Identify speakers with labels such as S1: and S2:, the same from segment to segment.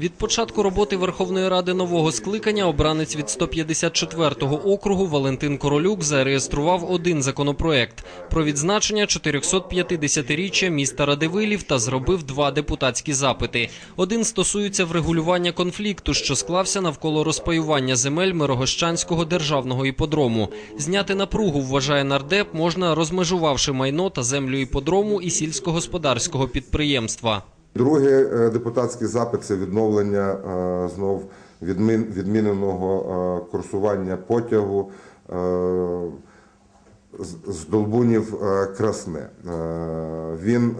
S1: Від початку роботи Верховної Ради нового скликання обранець від 154-го округу Валентин Королюк зареєстрував один законопроект про відзначення 450-річчя міста Радивилів та зробив два депутатські запити. Один стосується врегулювання конфлікту, що склався навколо розпаювання земель Мирогощанського державного іподрому. Зняти напругу вважає нардеп можна, розмежувавши майно та землю іподрому і сільськогосподарського підприємства.
S2: Другий е, депутатський запит це відновлення е, знов відмін, відміненого е, курсування потягу з- Долбунів Красне. Він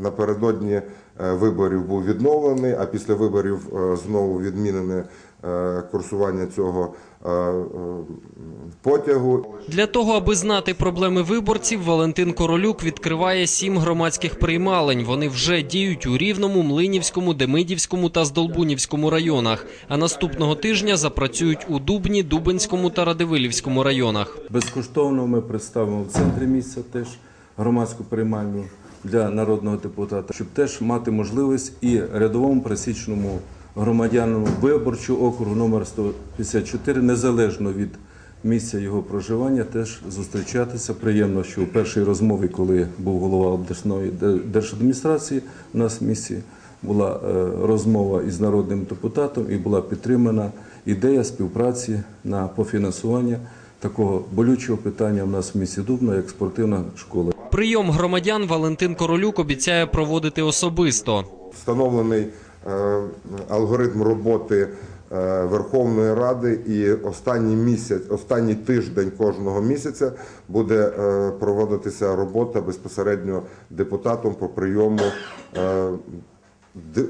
S2: напередодні виборів був відновлений, а після виборів е, знову відмінене е, курсування цього е, е, потягу.
S1: Для того, аби знати проблеми виборців, Валентин Королюк відкриває сім громадських приймалень. Вони вже діють у Рівному, Млинівському, Демидівському та Здолбунівському районах. А наступного тижня запрацюють у Дубні, Дубенському та Радивилівському районах.
S3: Безкоштовно ми представимо в центрі місця теж громадську приймальню для народного депутата, щоб теж мати можливість і рядовому пересічному громадянину виборчого округу номер 154, незалежно від місця його проживання, теж зустрічатися. Приємно, що у першій розмові, коли був голова обласної де- держадміністрації, у нас в місті була е, розмова із народним депутатом і була підтримана ідея співпраці на пофінансування такого болючого питання в нас в місті Дубно, як спортивна школа.
S1: Прийом громадян Валентин Королюк обіцяє проводити особисто.
S2: встановлений е, алгоритм роботи е, Верховної Ради, і останній місяць, останній тиждень кожного місяця буде е, проводитися робота безпосередньо депутатом по прийому д-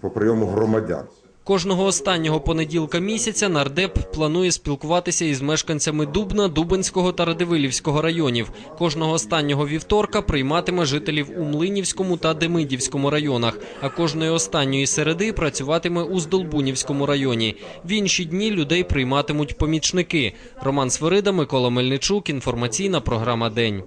S2: по прийому громадян.
S1: Кожного останнього понеділка місяця нардеп планує спілкуватися із мешканцями Дубна, Дубенського та Радивилівського районів. Кожного останнього вівторка прийматиме жителів у Млинівському та Демидівському районах, а кожної останньої середи працюватиме у Здолбунівському районі. В інші дні людей прийматимуть помічники. Роман Свирида, Микола Мельничук. Інформаційна програма День.